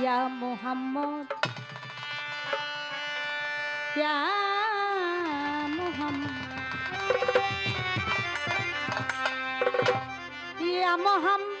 ইয়া মোহাম্মদ ইয়া মোহাম্মদ ইয়া Mohammad.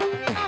Yeah.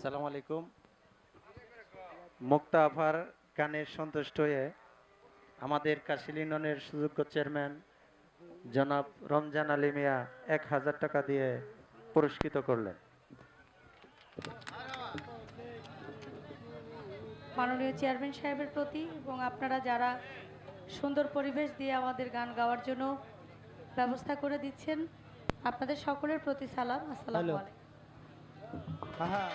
সালাম আলাইকুম। মুক্তা আফার গানের সন্তুষ্ট হয়ে আমাদের কাশিল ইউনিয়নের সুযোগ্য চেয়ারম্যান জনাব রমজান আলী মিয়া এক হাজার টাকা দিয়ে পুরস্কৃত করলেন। মাননীয় চেয়ারম্যান সাহেবের প্রতি এবং আপনারা যারা সুন্দর পরিবেশ দিয়ে আমাদের গান গাওয়ার জন্য ব্যবস্থা করে দিচ্ছেন আপনাদের সকলের প্রতি সালাম আসসালামু আলাইকুম। হ্যাঁ।